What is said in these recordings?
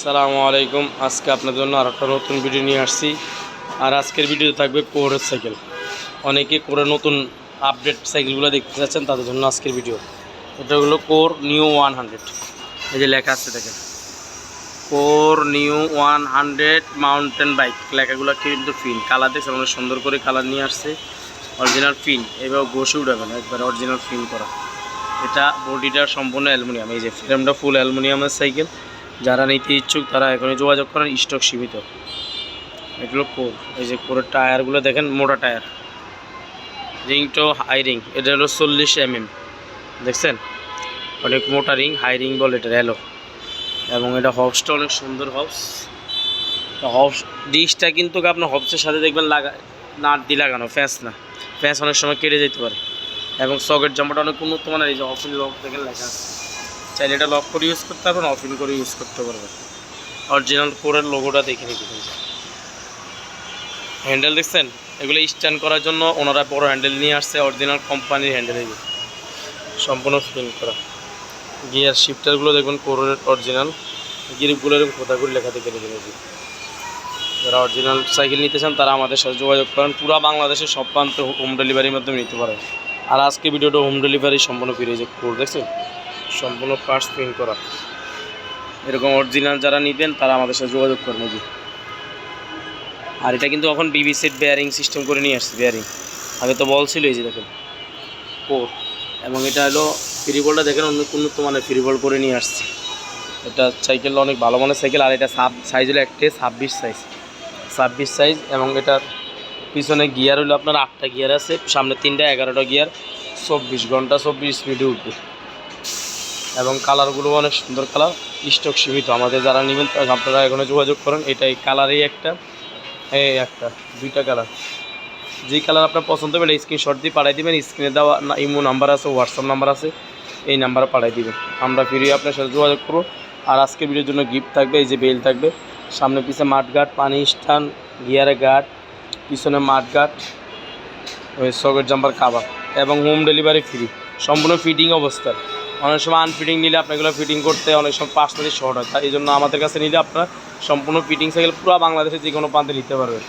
আসসালামু আলাইকুম। আজকে আপনাদের জন্য আর একটা নতুন ভিডিও নিয়ে আসছি। আর আজকের ভিডিও থাকবে কোরের সাইকেল অনেকে কোরের নতুন আপডেট সাইকেলগুলো দেখতে চাচ্ছেন তাদের জন্য আজকের ভিডিও এটা হলো কোর নিউ ওয়ান হান্ড্রেড এই যে লেখা আছে, দেখেন। Core new one hundred mountain bike লেখাগুলো কিন্তু ফিন কালার দেখছেন, অনেক সুন্দর করে কালার নিয়ে আসছে। অরিজিনাল ফিন এবার বসে উঠাবে না, একবার অরিজিনাল ফিন করা। এটা বডিটা সম্পূর্ণ অ্যালুমিনিয়াম। এই যে ফ্রেমটা ফুল অ্যালুমিনিয়ামের সাইকেল যারা নিতে ইচ্ছুক, তারা এখনই যোগাযোগ করেন স্টক সীমিত। এগুলো কোর, এই যে কোরের টায়ারগুলো দেখেন, মোটা টায়ার। রিং রিংটো হাই রিং এটা হলো চল্লিশ এম এম দেখছেন? অনেক মোটা রিং হাই রিং বলে এটা এলো এবং এটা হবসটা অনেক সুন্দর হবস হবস ডিশটা কিন্তু আপনার হবসের সাথে দেখবেন লাগা নাট দিয়ে লাগানো ফ্যাস না। ফ্যাস অনেক সময় কেটে যেতে পারে। এবং সকেট জামাটা অনেক উন্নত মানের, এই যে লক দেখেন, লেখা আছে। চাইলে এটা লক করে ইউজ করতে পারবেন অফ ইন করে ইউজ করতে পারবেন। অরিজিনাল কোরের লোগোটা দেখে নিতে হ্যান্ডেল দেখছেন? এগুলো স্ট্যান্ড করার জন্য ওনারা বড় হ্যান্ডেল নিয়ে আসছে অরিজিনাল কোম্পানির হ্যান্ডেল এগুলো সম্পূর্ণ ফিন করা। গিয়ার শিফটারগুলো দেখবেন কোরের অরিজিনাল গিরিপগুলো এরকম খোদাগুলি লেখা দেখে রেখে দিয়েছি যারা অরিজিনাল সাইকেল নিতে চান, তারা আমাদের সাথে যোগাযোগ করেন। পুরো বাংলাদেশের সব প্রান্তে হোম ডেলিভারির মাধ্যমে নিতে পারেন। আর আজকে ভিডিওটা হোম ডেলিভারি সম্পূর্ণ ফিরে যে কোর দেখছেন? সম্পূর্ণ পার্টস প্রিন্ট করা। এরকম অরিজিনাল যারা নিবেন, তারা আমাদের সাথে যোগাযোগ করে নেবে আর এটা কিন্তু এখন বিবি সেট বেয়ারিং সিস্টেম করে নিয়ে আসছে বেয়ারিং আগে তো বল ছিল এই যে দেখেন। কোর এবং এটা হলো ফ্রি দেখেন অন্য উন্নত মানের ফ্রি বল করে নিয়ে আসছে। এটা সাইকেল অনেক ভালো মানের সাইকেল আর এটা সাব সাইজ হলো একটাই ছাব্বিশ সাইজ ছাব্বিশ সাইজ এবং এটার পিছনে গিয়ার হলো আপনার আটটা গিয়ার আছে, সামনে তিনটা, এগারোটা গিয়ার চব্বিশ ঘণ্টা চব্বিশ স্পিডে উঠবে। এবং কালারগুলো অনেক সুন্দর কালার, স্টক সীমিত। আমাদের যারা নেবেন, আপনারা এখানে যোগাযোগ করেন, এটাই কালারই একটা, এই একটা, দুইটা কালার। যেই কালার আপনার পছন্দ হবে স্ক্রিনশট দিয়ে পাঠিয়ে দিবেন স্ক্রিনে দেওয়া ইমো নাম্বার আছে হোয়াটসঅ্যাপ নাম্বার আছে, এই নাম্বারে পাঠিয়ে দিবেন। আমরা ফিরে আপনার সাথে যোগাযোগ করব। আর আজকে ভিডিওর জন্য গিফট থাকবে, এই যে বেল থাকবে। সামনে পিছে মাঠ গার্ড পানি স্টান গিয়ারে গার্ড পিছনে মাঠ গার্ড ওই সকেট জাম্পার কাবা এবং হোম ডেলিভারি ফ্রি সম্পূর্ণ ফিটিং অবস্থায়। অনেক সময় আনফিটিং নিলে আপনাগুলো ফিটিং করতে অনেক সময় পাঁচ তারিখ শর্ট হয়। তাই এই জন্য আমাদের কাছে নিলে আপনার সম্পূর্ণ ফিটিং সাইকেল পুরো বাংলাদেশে যে কোনো প্রান্তে নিতে পারবেন।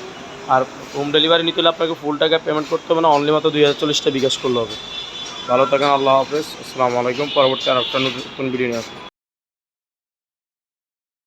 আর হোম ডেলিভারি নিতে হলে আপনাকে ফুল টাকা পেমেন্ট করতে হবে না অনলি মাত্র দুই হাজার চল্লিশটা বিকাশ করলে হবে। ভালো থাকেন, আল্লাহ হাফেজ। আসসালামু আলাইকুম। পরবর্তী আর একটা নতুন ভিডিও নিয়ে